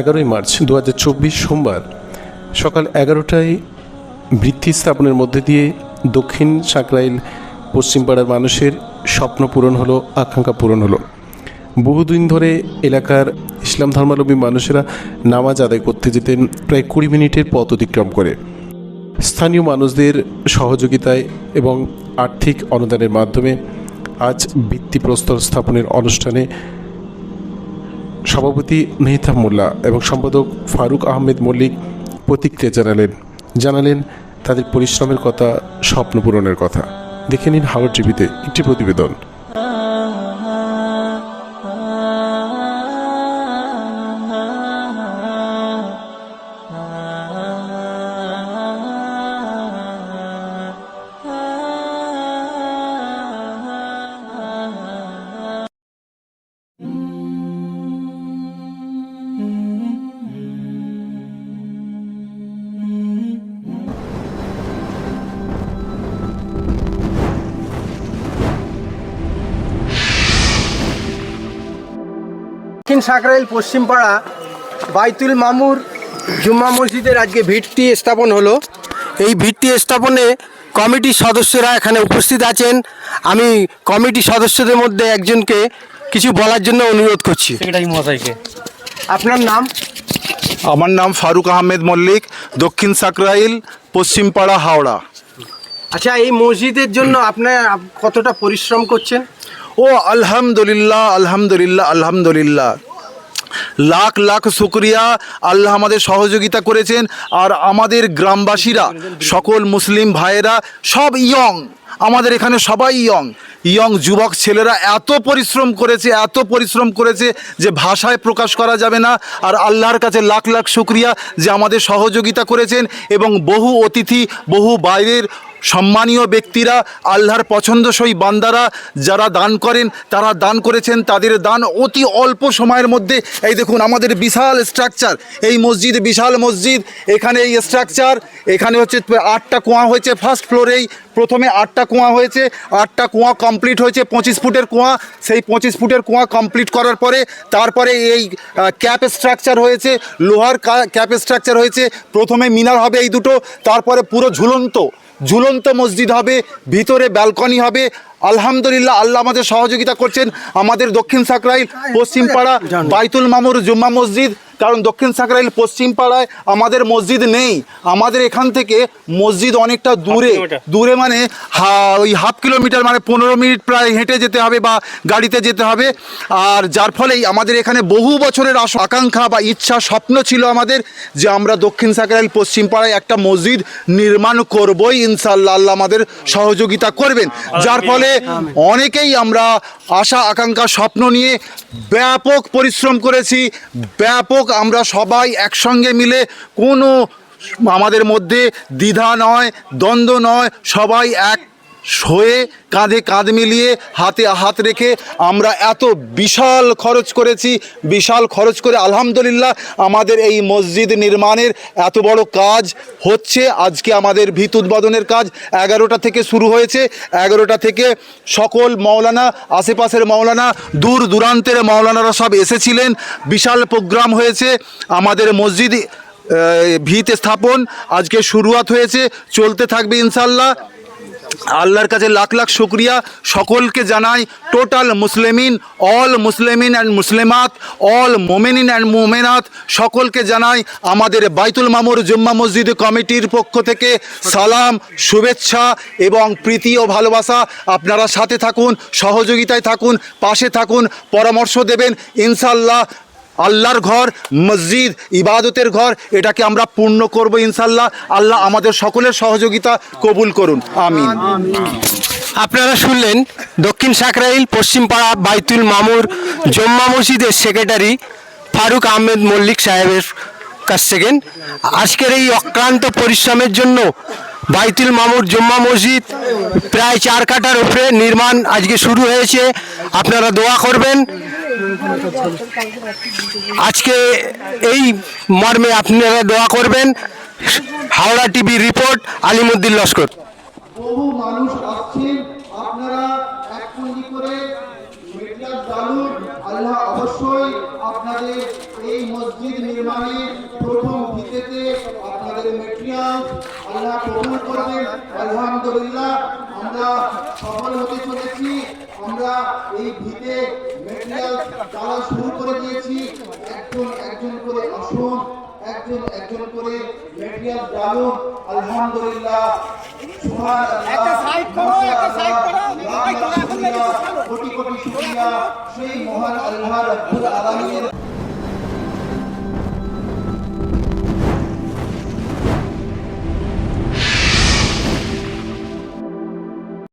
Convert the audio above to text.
এগারোই মার্চ দু হাজার চব্বিশ সোমবার সকাল এগারোটায় বৃত্তি স্থাপনের মধ্যে দিয়ে দক্ষিণ সাঁকরাইল পশ্চিমপাড়ার মানুষের স্বপ্ন পূরণ হলো, আকাঙ্ক্ষা পূরণ হলো। বহুদিন ধরে এলাকার ইসলাম ধর্মাবলম্বী মানুষেরা নামাজ আদায় করতে যেতেন প্রায় কুড়ি মিনিটের পথ অতিক্রম করে। স্থানীয় মানুষদের সহযোগিতায় এবং আর্থিক অনুদানের মাধ্যমে আজ ভিত্তিপ্রস্তর স্থাপনের অনুষ্ঠানে সভাপতি মেহতাব মোল্লা এবং সম্পাদক ফারুক আহমেদ মল্লিক প্রতিক্রিয়া জানালেন। জানালেন, তাদের পরিশ্রমের কথা, স্বপ্ন পূরণের কথা। দেখে নিন হাওয়ার টিভিতে একটি প্রতিবেদন। দক্ষিণ সাকরাইল পশ্চিমপাড়া বাইতুল মামুর জুম্মা মসজিদের আজকে ভিত্তি স্থাপন হলো। এই ভিত্তি স্থাপনে কমিটির সদস্যরা এখানে উপস্থিত আছেন। আমি কমিটি সদস্যদের মধ্যে একজনকে কিছু বলার জন্য অনুরোধ করছি। আপনার নাম? আমার নাম ফারুক আহমেদ মল্লিক দক্ষিণ সাকরাইল পশ্চিমপাড়া হাওড়া। আচ্ছা এই মসজিদের জন্য আপনার কতটা পরিশ্রম করছেন? ও আলহামদুলিল্লাহ আলহামদুলিল্লাহ আলহামদুলিল্লাহ। লাখ লাখ শুক্রিয়া, আল্লাহ আমাদের সহযোগিতা করেছেন, আর আমাদের গ্রামবাসীরা, সকল মুসলিম ভাইয়েরা, সব ইয়ং, আমাদের এখানে সবাই ইয়ং। ইয়ং যুবক ছেলেরা এত পরিশ্রম করেছে, এত পরিশ্রম করেছে যে ভাষায় প্রকাশ করা যাবে না, আর আল্লাহর কাছে লাখ লাখ শুক্রিয়া যে আমাদের সহযোগিতা করেছেন, এবং বহু অতিথি, বহু বাইরের সম্মানীয় ব্যক্তিরা, আল্লাহর পছন্দসই বান্দারা যারা দান করেন, তারা দান করেছেন, তাদের দান অতি অল্প সময়ের মধ্যে। এই দেখুন আমাদের বিশাল স্ট্রাকচার এই মসজিদ, বিশাল মসজিদ। এখানে এই স্ট্রাকচার এখানে হচ্ছে আটটা কুয়া হয়েছে ফার্স্ট ফ্লোরেই প্রথমে আটটা কুয়া হয়েছে। আটটা কুয়া কমপ্লিট হয়েছে, পঁচিশ ফুটের কুয়া। সেই পঁচিশ ফুটের কুয়া কমপ্লিট করার পরে, তারপরে এই ক্যাপ স্ট্রাকচার হয়েছে, লোহার ক্যাপ স্ট্রাকচার হয়েছে। প্রথমে মিনার হবে এই দুটো। তারপরে পুরো ঝুলন্ত। ঝুলন্ত মসজিদ হবে ভিতরে ব্যালকনি হবে আলহামদুলিল্লাহ আল্লাহ আমাদের সহযোগিতা করছেন। আমাদের দক্ষিণ সাকরাইল পশ্চিমপাড়া বাইতুল মামুর জুম্মা মসজিদ কারণ দক্ষিণ সাকরাইল পশ্চিমপাড়ায় আমাদের মসজিদ নেই। আমাদের এখান থেকে মসজিদ অনেকটা দূরে। দূরে মানে হা- ওই হাফ কিলোমিটার মানে পনেরো মিনিট প্রায় হেঁটে যেতে হবে বা গাড়িতে যেতে হবে। আর যার ফলেই আমাদের এখানে বহু বছরের আশ- আকাঙ্ক্ষা বা ইচ্ছা স্বপ্ন ছিল আমাদের যে আমরা দক্ষিণ সাকরাইল পশ্চিমপাড়ায় একটা মসজিদ নির্মাণ করবই। ইনশাল্লাহ আল্লাহ আমাদের সহযোগিতা করবেন। যার ফলে অনেকেই আমরা আশা, আকাঙ্ক্ষা, স্বপ্ন নিয়ে ব্যাপক পরিশ্রম করেছি, ব্যাপক আমরা সবাই একসঙ্গে মিলে কোনো আমাদের মধ্যে দ্বিধা নয়, দ্বন্দ্ব নয়, সবাই এক হয়ে কাঁধে কাঁধ মিলিয়ে হাতে হাত রেখে আমরা এত বিশাল খরচ করেছি, বিশাল খরচ করে আলহামদুলিল্লাহ আমাদের এই মসজিদ নির্মাণের এত বড় কাজ হচ্ছে। আজকে আমাদের ভিত উদ্বোধনের কাজ এগারোটা থেকে শুরু হয়েছে। এগারোটা থেকে সকল মাওলানা, আশেপাশের মাওলানা, দূর দূরান্তের মৌলানারা সব এসেছিলেন। বিশাল প্রোগ্রাম হয়েছে। আমাদের মসজিদ ভিত স্থাপন আজকে শুরুয়াত হয়েছে। চলতে থাকবে ইনশাল্লাহ আল্লাহর কাছে লাখ লাখ শুক্রিয়া। সকলকে জানাই টোটাল মুসলিমিন অল মুসলিমিন অ্যান্ড মুসলিমাত অল মোমেনিন অ্যান্ড মোমেনাত, সকলকে জানাই আমাদের বাইতুল মামুর জুম্মা মসজিদ কমিটির পক্ষ থেকে সালাম, শুভেচ্ছা এবং প্রীতি ও ভালোবাসা। আপনারা সাথে থাকুন, সহযোগিতায় থাকুন, পাশে থাকুন, পরামর্শ দেবেন। ইনশাল্লাহ আল্লাহর ঘর, মসজিদ, ইবাদতের ঘর, এটাকে আমরা পূর্ণ করব ইনশাল্লাহ। আল্লাহ আমাদের সকলের সহযোগিতা কবুল করুন। আমিন। আপনারা শুনলেন দক্ষিণ সাকরাইল, পশ্চিমপাড়া বাইতুল মামুর জম্মা মসজিদের সেক্রেটারি ফারুক আহমেদ মল্লিক সাহেবের কাছ থেকে। আজকের এই অক্লান্ত পরিশ্রমের জন্য বাইতুল মামুর জম্মা মসজিদ, প্রায় চার কাটার উপরে নির্মাণ আজকে শুরু হয়েছে। আপনারা দোয়া করবেন। আজকে এই মর্মে আপনারা দোয়া করবেন। Howrah TV report, Alimuddin Laskar. আপনাদের এই মসজিদ প্রথম ভিতেতে আপনাদের মেটেরিয়াল আল্লাহ কবুল করবেন। আলহামদুলিল্লাহ আমরা সফল হতে চলেছি। আমরা এই ভিতে মেটেরিয়াল চালা শুরু করে দিয়েছি। একজন একজন করে আসুন একজন একজন করে মেটেরিয়াল ডালুন আলহামদুলিল্লাহ। কোটি কোটি শুকরিয়া। সেই মহান আল্লাহ রাব্বুল আলামিনের